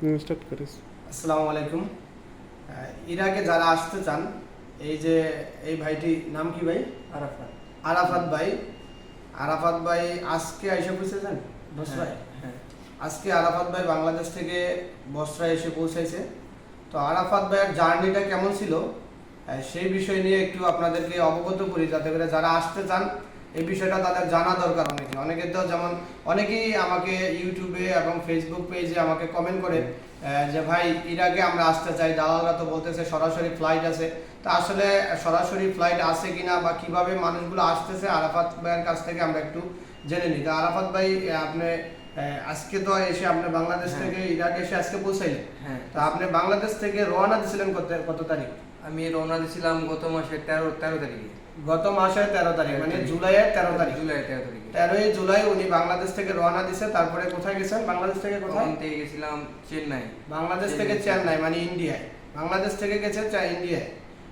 Start করিস। আসসালামু আলাইকুম। ইরাকে যারা আসতে চান এই যে এই ভাইটি নাম কি ভাই? আরাফাত। আরাফাত ভাই। আরাফাত ভাই আজকে এসে পৌঁছেছেন বসরায়? হ্যাঁ। আজকে আরাফাত ভাই বাংলাদেশ থেকে বসরায় এসে পৌঁছাইছে। তো আরাফাত ভাইয়ের জার্নিটা কেমন ছিল? সেই বিষয় নিয়ে একটু আপনাদেরকে অবগত করি যাতে করে যারা আসতে চান এই বিষয়টা তাদের জানা দরকার অনেকে। অনেকে তো যেমন অনেকেই আমাকে ইউটিউবে এবং ফেসবুক পেজে আমাকে কমেন্ট করে যে ভাই ইরাকে আমরা আসতে চাই দালালরা তো বলতেছে সরাসরি ফ্লাইট আছে। তা আসলে সরাসরি ফ্লাইট আছে কিনা বা কীভাবে মানুষগুলো আসতেছে আরাফাত ভাইয়ের কাছ থেকে আমরা একটু জেনে নিই। তা আরাফাত ভাই আপনি আজকে তো এসে আপনি বাংলাদেশ হ্যাঁ। থেকে ইরাকে এসে আজকে পৌঁছাইলেন। হ্যাঁ। তা আপনি বাংলাদেশ থেকে রওনা দিয়েছিলেন কত কত তারিখ? আমি রওনা দিয়েছিলাম গত মাসের তেরো তেরো তারিখে। গত মাসের তেরো তারিখ মানে। জুলাইয়ের তেরো তারিখ। জুলাই তেরো তারিখে। তেরোই জুলাই উনি বাংলাদেশ থেকে রওনা দিছে তারপরে কোথায় গেছেন? বাংলাদেশ থেকে কোথায়? থেকে গেছিলাম চেন্নাই। বাংলাদেশ থেকে চেন্নাই। মানে ইন্ডিয়ায়। বাংলাদেশ থেকে গেছে ইন্ডিয়ায়।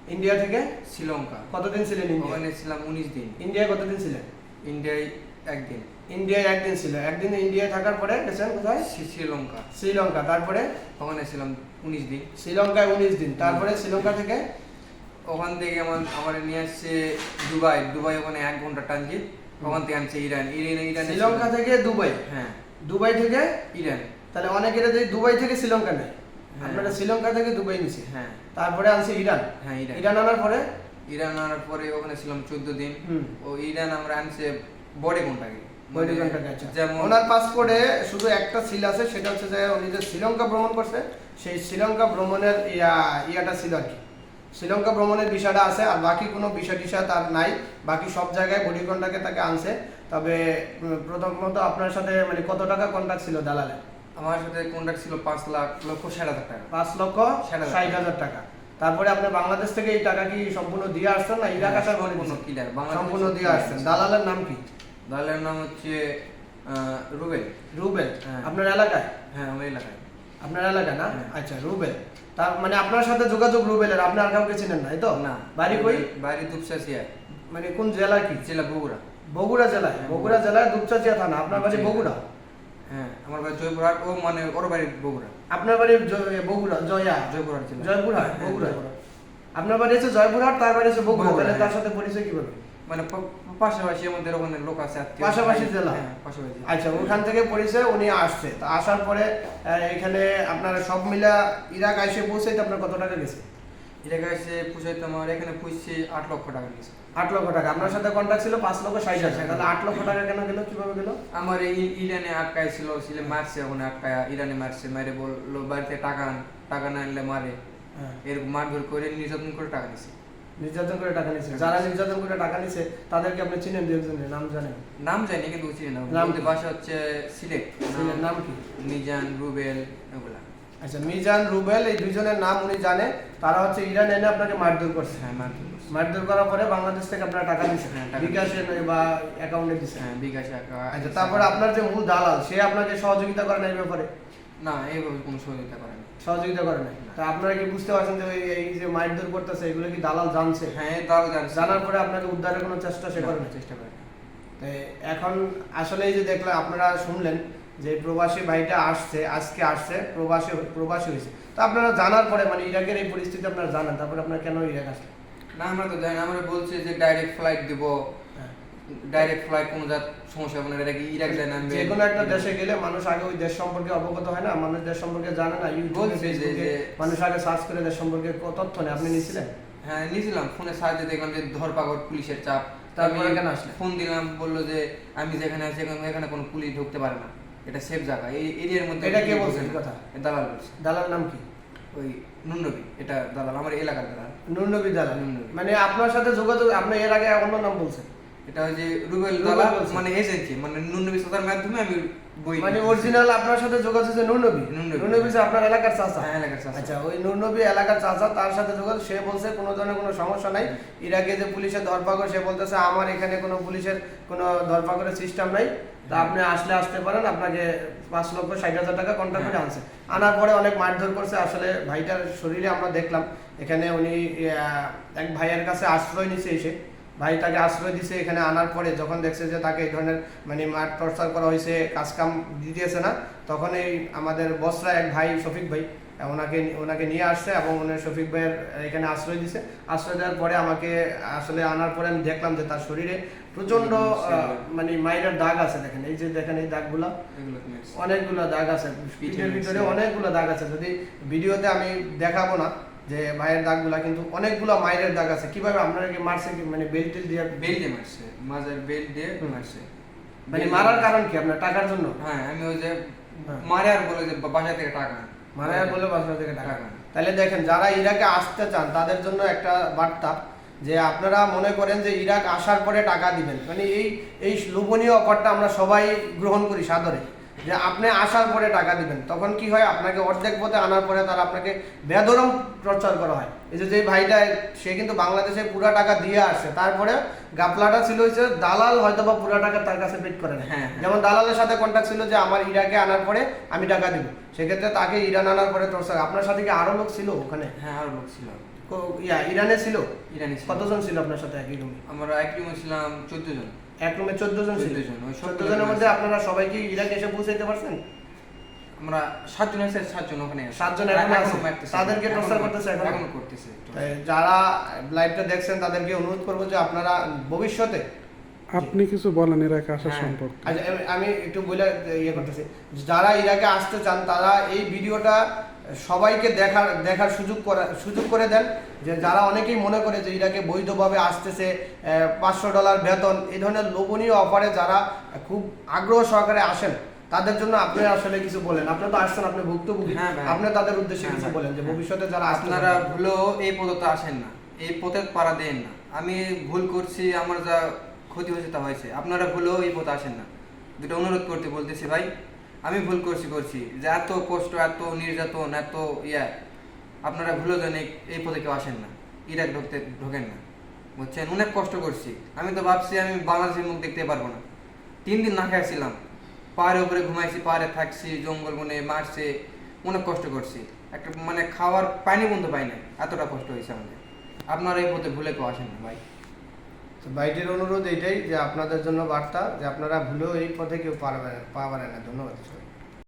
ইন্ডিয়া থেকে? শ্রীলঙ্কা। কতদিন ছিলেন ওখানে ছিলাম উনিশ দিন। ইন্ডিয়ায় কতদিন ছিলেন? ইন্ডিয়ায় একদিন। ইন্ডিয়ায় একদিন ছিল। একদিন ইন্ডিয়ায় থাকার পরে গেছেন কোথায়? শ্রীলঙ্কা। শ্রীলঙ্কা। তারপরে? ওখানে ছিলাম উনিশ দিন। শ্রীলঙ্কায় উনিশ দিন। তারপরে শ্রীলঙ্কা থেকে? ওখান থেকে আমার আমার নিয়ে আসছে দুবাই। দুবাই ওখানে এক ঘণ্টা ট্রানজিট ওখান থেকে আনছে ইরান? ইরান ইরান শ্রীলঙ্কা থেকে দুবাই। হ্যাঁ। দুবাই থেকে ইরান। তাহলে অনেকের যদি দুবাই থেকে শ্রীলঙ্কা নেয় হ্যাঁ। আপনারা শ্রীলঙ্কা থেকে দুবাই নিছে। হ্যাঁ। তারপরে আনছে ইরান। হ্যাঁ ইরান। ইরান আনার পরে? ইরান আনার পরে ওখানে ছিলাম চোদ্দ দিন। ও ইরান আমরা আনছে বডি ঘন্টাকে আছে। যেমন ওনার পাসপোর্টে শুধু একটা সিল আছে সেটা হচ্ছে যে উনি যে শ্রীলঙ্কা ভ্রমণ করছে সেই শ্রীলঙ্কা ভ্রমণের ইয়া ইয়াটা ছিল আর কি। শ্রীলঙ্কা ভ্রমণের বিষয়টা আছে আর বাকি কোনো বিষয় টিষয় তার নাই। বাকি সব জায়গায় বডি কন্ট্রাক্টে তাকে আনছে। তবে প্রথমত আপনার সাথে মানে কত টাকা কন্ট্রাক্ট ছিল দালালে? আমার সাথে কন্ট্রাক্ট ছিল পাঁচ লাখ লক্ষ ষাট হাজার টাকা। পাঁচ লক্ষ ষাট হাজার টাকা। তারপরে আপনি বাংলাদেশ থেকে এই টাকা কি সম্পূর্ণ দিয়ে আসছেন না ইরাক আসার পরে সম্পূর্ণ বাংলাদেশ সম্পূর্ণ দিয়ে আসছেন। দালালের নাম কি? দালালের নাম হচ্ছে রুবেল। রুবেল? হ্যাঁ। আপনার এলাকায়? হ্যাঁ আমার এলাকায়। আপনার এলাকায় না? হ্যাঁ। আচ্ছা রুবেল। তার মানে আপনার সাথে যোগাযোগ রুবেলের আপনি আর কাউকে চিনেন না তো? না। বাড়ি কই? বাড়ি দুপসাসিয়া মানে কোন জেলা কি? জেলা বগুড়া। বগুড়া জেলায়? হ্যাঁ, বগুড়া জেলায় দুপচাচিয়া থানা আপনার বাড়ি বগুড়া? হ্যাঁ আমার বাড়ি জয়পুরহাট ও মানে ওর বাড়ি বগুড়া। আপনার বাড়ি বগুড়া জয়া? জয়পুরহাট জয়পুরহাট হ্যাঁ, বগুড়া। আপনার বাড়ি হচ্ছে জয়পুরহাট তার বাড়ি হচ্ছে বগুড়া বগুড়া, তাহলে তার হ্যাঁ। সাথে পরিচয় কীভাবে মানে পাশাপাশি আমাদের ওখানে লোক আছে আত্মীয়। পাশাপাশি জেলা? হ্যাঁ পাশাপাশি। আচ্ছা ওখান থেকে পরিচয় উনি আসছে। তো আসার পরে এখানে আপনার সব মিলা ইরাক আইসে পৌঁছাইতে আপনার কত টাকা গেছে? এটাকে এসে পুষাইতে আমার এখানে পুষছে আট লক্ষ টাকা নিয়েছে আট লক্ষ টাকা। আপনার সাথে কন্ট্যাক্ট ছিল পাঁচ লক্ষ ষাট হাজার। তাহলে আট লক্ষ টাকা কেন গেল? কীভাবে গেল? আমার এই ইরানে আটকায় ছিল ছিল মারছে ওখানে আটকায় ইরানে মারছে। মারে বলল বাড়িতে টাকা টাকা না আনলে মারে। হ্যাঁ। এরকম মারধর করে নির্যাতন করে টাকা দিছে। নির্যাতন করে টাকা নিছে। যারা নির্যাতন করে টাকা নিছে তাদেরকে আপনি চিনেন দু একজনের? নাম জানেন? নাম জানি কিন্তু চিনি না। নাম হচ্ছে সিলেট। ছেলের নাম কি? মিজান রুবেল এগুলা। আচ্ছা মিজান রুবেল এই দুজনের নাম উনি জানে। তারা হচ্ছে ইরান এনে আপনাকে মারধর করছে। হ্যাঁ মারধর মারধর করার পরে বাংলাদেশ থেকে আপনারা টাকা দিচ্ছে হ্যাঁ, বিকাশে বা অ্যাকাউন্টে দিচ্ছে হ্যাঁ বিকাশ আচ্ছা তারপরে আপনার যে মূল দালাল সে আপনাকে সহযোগিতা করে না এই ব্যাপারে? না এইভাবে কোনো সহযোগিতা করে না সহযোগিতা করে না। তা আপনারা কি বুঝতে পারছেন যে ওই- এই যে মারধর করতেছে এগুলো কি দালাল জানছে? হ্যাঁ তাও জানছি। জানার পরে আপনাকে উদ্ধারের কোনো চেষ্টা সে করে না চেষ্টা করে না। তো এখন আসলে এই যে দেখলাম আপনারা শুনলেন যে প্রবাসী ভাইটা আসছে আজকে আসছে প্রবাসী প্রবাসী হয়েছে। তো আপনারা জানার পরে মানে ইরাকের এই পরিস্থিতি আপনারা জানেন তারপরে আপনারা কেন ইরাক আসলেন? না আমরা তো জানি না, আমরা বলছি যে ডাইরেক্ট ফ্লাইট দিব। ডাইরেক্ট ফ্লাইট কোনো জাত সমস্যা হবে না এটা কি ইরাক যায় না যে কোনো একটা দেশে গেলে মানুষ আগে ওই দেশ সম্পর্কে অবগত হয় না মানুষ দেশ সম্পর্কে জানে না ইউটিউবে যে- ফেসবুকে মানুষ আগে সার্চ করে দেশ সম্পর্কে তথ্য নেই আপনি নিয়েছিলেন? হ্যাঁ নিয়েছিলাম। ফোনে সাহায্যে দেখলাম যে ধরপাকড় পুলিশের চাপ। তারপরে কেন আসলে? ফোন দিলাম বলল যে আমি যেখানে আছি এখানে এখানে কোনো পুলিশ ঢুকতে পারে না। এটা সেফ জায়গা। এই এরিয়ার মধ্যে এটা কে পুলিশ বলছে ঢোকে এই না। কথা? দালাল বলছে। দালাল নাম কি? ওই নুনবি এটা দালাল আমার এলাকার দালাল। নুরনবী দালাল। মানে আপনার সাথে যোগাযোগ আপনি এর আগে অন্য নাম বলছেন। এটা ওই যে রুবেল মানে এজেন্সি মানে নুনবি সাদার মাধ্যমে আমি বই মানে অরিজিনাল আপনার সাথে যোগাযোগ যে যে আপনার এলাকার চাচা? হ্যাঁ এলাকার চাচা। আচ্ছা ওই এলাকার চাচা তার সাথে যোগাযোগ সে বলছে কোনো ধরনের কোনো সমস্যা নাই। ইরাকে যে পুলিশের ধরপাকড় সে বলতেছে আমার এখানে কোনো পুলিশের কোনো ধরপাকড়ের সিস্টেম নাই। তা হ্যাঁ। আপনি আসলে আসতে পারেন আপনাকে পাঁচ লক্ষ ষাট হাজার টাকা কন্ট্রাক্ট করে হ্যাঁ। আনছে। আনার পরে অনেক মারধর করছে আসলে ভাইটার শরীরে আমরা দেখলাম। এখানে উনি এক ভাইয়ের কাছে আশ্রয় নিছে এসে। ভাই তাকে আশ্রয় দিছে এখানে আনার পরে যখন দেখছে যে তাকে এই ধরনের মানে মার টর্চার করা হয়েছে কাজকাম দিতেছে না তখন এই আমাদের বসরা এক ভাই শফিক ভাই ওনাকে ওনাকে নিয়ে আসছে এবং উনি শফিক ভাইয়ের এখানে আশ্রয় দিছে আশ্রয় দেওয়ার পরে আমাকে আসলে আনার পরে আমি দেখলাম যে তার শরীরে প্রচণ্ড মানে মাইরের দাগ আছে দেখেন এই যে দেখেন এই দাগগুলা। অনেকগুলো দাগ আছে পিঠের ভিতরে। অনেকগুলো দাগ আছে যদি ভিডিওতে আমি দেখাবো না যে মায়ের দাগগুলা কিন্তু অনেকগুলো মাইরের দাগ আছে। কীভাবে আপনারা কি মারছে কি? মানে বেল্ট টেল দিয়ে? বেল্ট দিয়ে মারছে। মাজার বেল্ট দিয়ে মারছে। মানে মারার কারণ কি আপনার? টাকার জন্য? হ্যাঁ আমি ওই যে হ্যাঁ। মারে আর বলে যে বাসা থেকে টাকা মারে আর বলে বাসা থেকে টাকা টাকা। তাহলে দেখেন যারা ইরাকে আসতে চান তাদের জন্য একটা বার্তা যে আপনারা মনে করেন যে ইরাক আসার পরে টাকা দিবেন। মানে এই এই লোভনীয় অফারটা আমরা সবাই গ্রহণ করি সাদরে। যে আপনি আসার পরে টাকা দিবেন। তখন কি হয় আপনাকে অর্ধেক পথে আনার পরে তারা আপনাকে বেদরম টর্চার করা হয়। এই যে যে ভাইটা সে কিন্তু বাংলাদেশে পুরা টাকা দিয়ে আসছে। তারপরে গাপলাটা ছিল হচ্ছে দালাল হয়তো বা পুরা টাকা তার কাছে পেড করে না হ্যাঁ, হ্যাঁ। যেমন দালালের সাথে কন্ট্যাক্ট ছিল যে আমার ইরাকে আনার পরে আমি টাকা দিব। সেক্ষেত্রে তাকে ইরান আনার পরে টর্চার আপনার সাথে কি আরও লোক ছিল ওখানে? হ্যাঁ আরও লোক ছিল। ইয়া ইরানে ছিল? ইরানি কতজন ছিল আপনার সাথে একই রুমে আমরা একই টিমে ছিলাম চোদ্দ জন। এক রুমে চোদ্দ জন ছিল। 14 জন, ওই সব চোদ্দ জনের মধ্যে আপনারা সবাই কি ইরাকে এসে পৌঁছাইতে পারছেন? আমরা সাতজন আছে সাতজন ওখানে সাতজন এখনও আছে। তাদেরকে torture করতেছে এখনও? এখনও করতেছে যারা লাইভটা দেখছেন তাদেরকে অনুরোধ করব যে আপনারা ভবিষ্যতে আপনি কিছু বলেন ইরাকে আসার হ্যাঁ। সম্পর্কে। আচ্ছা, আমি- আমি একটু বলে ইয়ে করতেছি। যারা ইরাকে আসতে চান তারা এই ভিডিওটা সবাইকে দেখার দেখার সুযোগ করা সুযোগ করে দেন যে যারা অনেকেই মনে করে যে ইরাকে বৈধভাবে আসতেছে পাঁচশো ডলার বেতন এই ধরনের লোভনীয় অফারে যারা খুব আগ্রহ সহকারে আসেন তাদের জন্য আপনি আসলে কিছু বলেন। আপনি তো আসছেন আপনি ভুক্তভোগী। হ্যাঁ আপনি তাদের উদ্দেশ্যে হ্যাঁ কিছু বলেন যে হ্যাঁ। ভবিষ্যতে যারা আপনারা। ভুলেও এই পথে আসেন না। এই পথে পারা দেন না। আমি ভুল করছি আমার যা ক্ষতি হয়েছে তা হয়েছে। আপনারা ভুলেও এই পথে আসেন না। দুটো অনুরোধ করতে বলতেছি ভাই আমি ভুল করছি করছি। যে এত কষ্ট, এত নির্যাতন, এত ইয়া, আপনারা ভুলেও যেন, এই- পথে কেউ আসেন না। ইরাক ঢুকতে, ঢোকেন না। বুঝছেন? অনেক কষ্ট করছি। আমি তো ভাবছি, আমি বাংলাদেশের মুখ দেখতে পারব না। তিন দিন না খেয়েছিলাম পাহাড়ের উপরে ঘুমাইছি, পাহাড়ে থাকছি, জঙ্গল বনে মারছে, অনেক কষ্ট করছি। একটা মানে খাওয়ার পানি বন্ধ পাই না এতটা কষ্ট হয়েছে আমাদের। আপনারা এই পথে ভুলে কেউ আসেন না, ভাই। বাইটের অনুরোধ এটাই যে আপনাদের জন্য বার্তা যে আপনারা ভুলেও এই পথে কেউ পারবেন পারবেন না। ধন্যবাদ